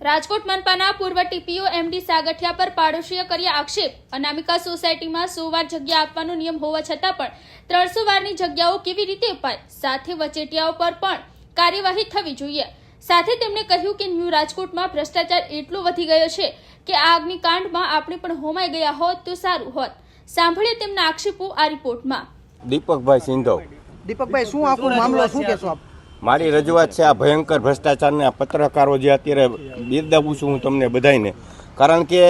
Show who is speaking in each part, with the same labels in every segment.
Speaker 1: રાજકોટ મનપાના પૂર્વ TPO MD Sagathiya પર પાડોશીએ કર્યા આક્ષેપ. અનામિકા સોસાયટીમાં સો વાર જગ્યા આપવાનો નિયમ હોવા છતાં પણ ત્રણસો વારની જગ્યાઓ કેવી રીતે અપાય? સાથે વચેટિયાઓ પર પણ કાર્યવાહી થવી જોઈએ. સાથે તેમણે કહ્યું કે ન્યૂ રાજકોટમાં ભ્રષ્ટાચાર એટલો વધી ગયો છે કે આ અગ્નિકાંડમાં આપણે પણ હોમાઈ ગયા હોત તો સારું હોત. સાંભળીએ તેમના આક્ષેપો આ રિપોર્ટમાં.
Speaker 2: દીપકભાઈ સિંધવ.
Speaker 3: દીપકભાઈ શું આખો મામલો શું કહેશો આપ?
Speaker 2: મારી રજૂઆત છે આ ભયંકર ભ્રષ્ટાચારના પત્રકારો જે અત્યારે બિરદાવું છું હું તમને બધાને કારણ કે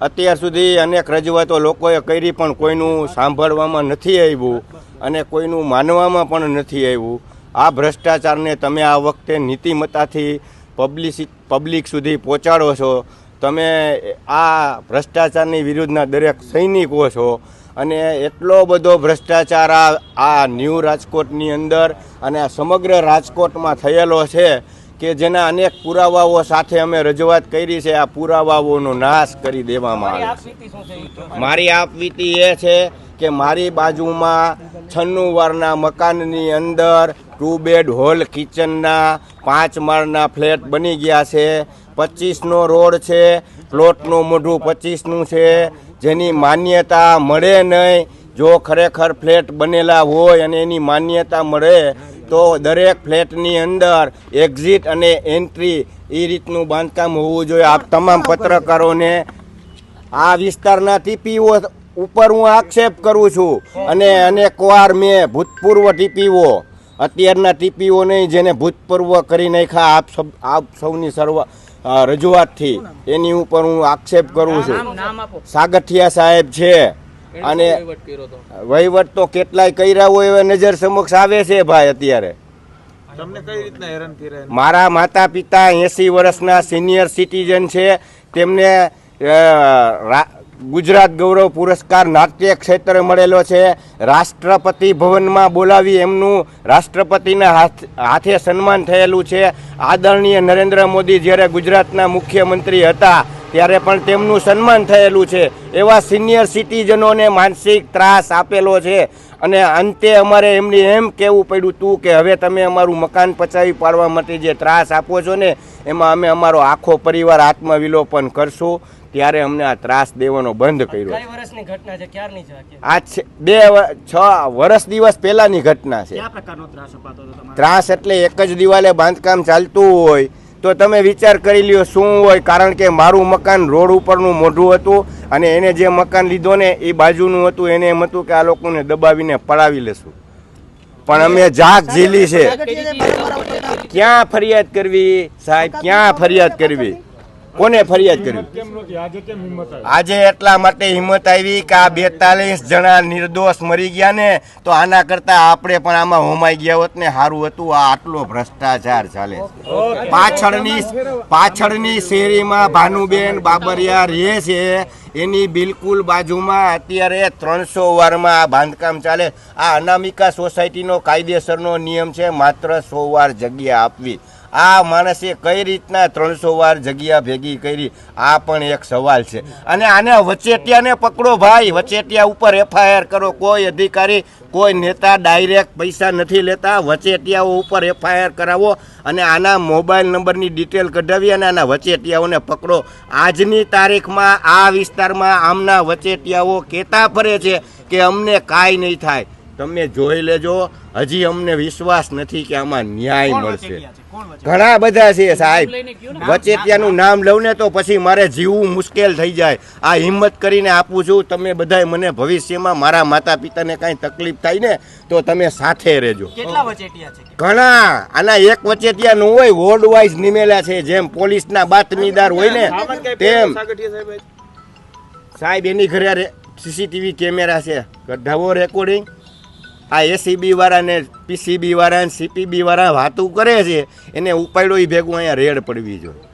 Speaker 2: અત્યાર સુધી અનેક રજૂઆતો લોકોએ કરી પણ કોઈનું સાંભળવામાં નથી આવ્યું અને કોઈનું માનવામાં પણ નથી આવ્યું. આ ભ્રષ્ટાચારને તમે આ વખતે નીતિમત્તાથી પબ્લિસિ પબ્લિક સુધી પહોંચાડો છો. તમે આ ભ્રષ્ટાચારની વિરુદ્ધના દરેક સૈનિકો છો. અને એટલો બધો ભ્રષ્ટાચાર આ આ ન્યૂ રાજકોટની અંદર અને આ સમગ્ર રાજકોટમાં થયેલો છે કે જેના અનેક પુરાવાઓ સાથે અમે રજૂઆત કરી છે આ પુરાવાઓનો નાશ કરી દેવામાં આવે છે. મારી આપવીતી એ છે કે મારી બાજુમાં છન્નું વારના મકાનની અંદર ટુ બેડ હોલ કિચનના પાંચ માળના ફ્લેટ બની ગયા છે પચીસનો રોડ છે પ્લોટનું મોઢું પચીસનું છે જેની માન્યતા મળે નહીં જો ખરેખર ફ્લેટ બનેલા હોય અને એની માન્યતા મળે તો દરેક ફ્લેટની અંદર એક્ઝિટ અને એન્ટ્રી એ રીતનું બાંધકામ હોવું જોઈએ. આપ તમામ પત્રકારોને આ વિસ્તારના ટીપીઓ ઉપર હું આક્ષેપ કરું છું. અને અનેક વાર મેં ભૂતપૂર્વ ટીપીઓ અત્યારના ટીપીઓ નહીં જેને ભૂતપૂર્વ કરી નાખ્યા આપ સબ આપ સૌની સર્વ રજૂઆતથી એની ઉપર હું આક્ષેપ કરું છું. સાગઠિયા સાહેબ છે. અને વહીવટ તો કેટલાય કર્યા હોય એવા નજર સમક્ષ આવે છે ભાઈ અત્યારે.
Speaker 4: તમને કઈ રીતના હેરાન કરી રહ્યા
Speaker 2: મારા માતા પિતા એંસી વર્ષના સિનિયર સિટીઝન છે. તેમને ગુજરાત ગૌરવ પુરસ્કાર નાટ્ય ક્ષેત્રે મળેલો છે. રાષ્ટ્રપતિ ભવનમાં બોલાવી એમનું રાષ્ટ્રપતિના હાથ સન્માન થયેલું છે. આદરણીય નરેન્દ્ર મોદી જ્યારે ગુજરાતના મુખ્યમંત્રી હતા, ત્યારે પણ તેમનું સન્માન થયેલું છે. એવા સિનિયર સિટીઝનોને માનસિક ત્રાસ આપેલો છે. અને અંતે અમારે એમને એમ કહેવું પડ્યું તું કે હવે તમે અમારું મકાન પચાવી પાડવા માટે જે ત્રાસ આપો છો ને, એમાં અમે અમારો આખો પરિવાર આત્મવિલોપન કરશું. ત્યારે અમને આ ત્રાસ દેવાનો બંધ કર્યો.
Speaker 5: કઈ વર્ષની ઘટના છે? ક્યારની છે આ
Speaker 2: છે- બે છ વર્ષ દિવસ પહેલાની ઘટના છે.
Speaker 3: ત્રાસ
Speaker 2: એટલે એક જ દિવાલે બાંધકામ ચાલતું હોય તો તમે વિચાર કરી લ્યો શું હોય કારણ કે મારું મકાન રોડ ઉપરનું મોઢું હતું અને એને જે મકાન લીધો ને એ બાજુનું હતું એને એમ હતું કે આ લોકોને દબાવીને પડાવી લેશું. પણ અમે જાગ ઝીલી છે. ક્યાં ફરિયાદ કરવી સાહેબ? ક્યાં ફરિયાદ કરવી? કોને ફરિયાદ કર્યું આજે એટલા માટે હિંમત આવી કે આ બેતાલીસ જણા નિર્દોષ મરી ગયા ને તો આના કરતા આપણે પણ આમાં હોમાઈ ગયા હોત ને સારું હતું. આ આટલો ભ્રષ્ટાચાર ચાલે પાછળની પાછળની શેરીમાં ભાનુબેન બાબરિયા રહે છે. એની બિલકુલ બાજુમાં અત્યારે ત્રણસો વારમાં આ બાંધકામ ચાલે. આ અનામિકા સોસાયટીનો કાયદેસરનો નિયમ છે માત્ર સો વાર જગ્યા આપવી. આ માણસે કઈ રીતના ત્રણસો વાર જગ્યા ભેગી કરી, આ પણ એક સવાલ છે. અને આને વચેટિયાને પકડો ભાઈ, વચેટિયા ઉપર એફઆઈઆર કરો. કોઈ અધિકારી, કોઈ નેતા ડાયરેક્ટ પૈસા નથી લેતા. વચેટિયાઓ ઉપર એફઆઈઆર કરાવો અને આના મોબાઈલ નંબરની ડિટેલ કઢાવી અને આના વચેટિયાઓને પકડો. આજની તારીખમાં આ વિસ્તારમાં આમના વચેટિયાઓ કહેતા ફરે છે કે અમને કાંઈ નહીં થાય. તમે જોઈ લેજો. હજી અમને વિશ્વાસ નથી કે આમાં ન્યાય મળશે. ઘણા બધા છે સાહેબ. વચેટિયાનું નામ લઉં ને તો પછી મારે જીવવું મુશ્કેલ થઈ જાય. આ હિંમત કરીને આપું છું. તમે બધાય મને ભવિષ્યમાં મારા માતા પિતાને કાંઈ તકલીફ થાય ને તો તમે સાથે રહેજો. ઘણા. આના એક વચેટિયા નું હોય વોર્ડ વાઇઝ નિમેલા છે. જેમ પોલીસના બાતમીદાર હોય ને તેમ. સાહેબ એની ઘરે સીસીટીવી કેમેરા છે. કઢાવો રેકોર્ડિંગ આ એસીબી વાળાને પીસીબી વાળા સીપીબી વાળા વાતું કરે છે, એને ઉપાડ્યો એ ભેગું અહીંયા રેડ પડવી જોઈએ.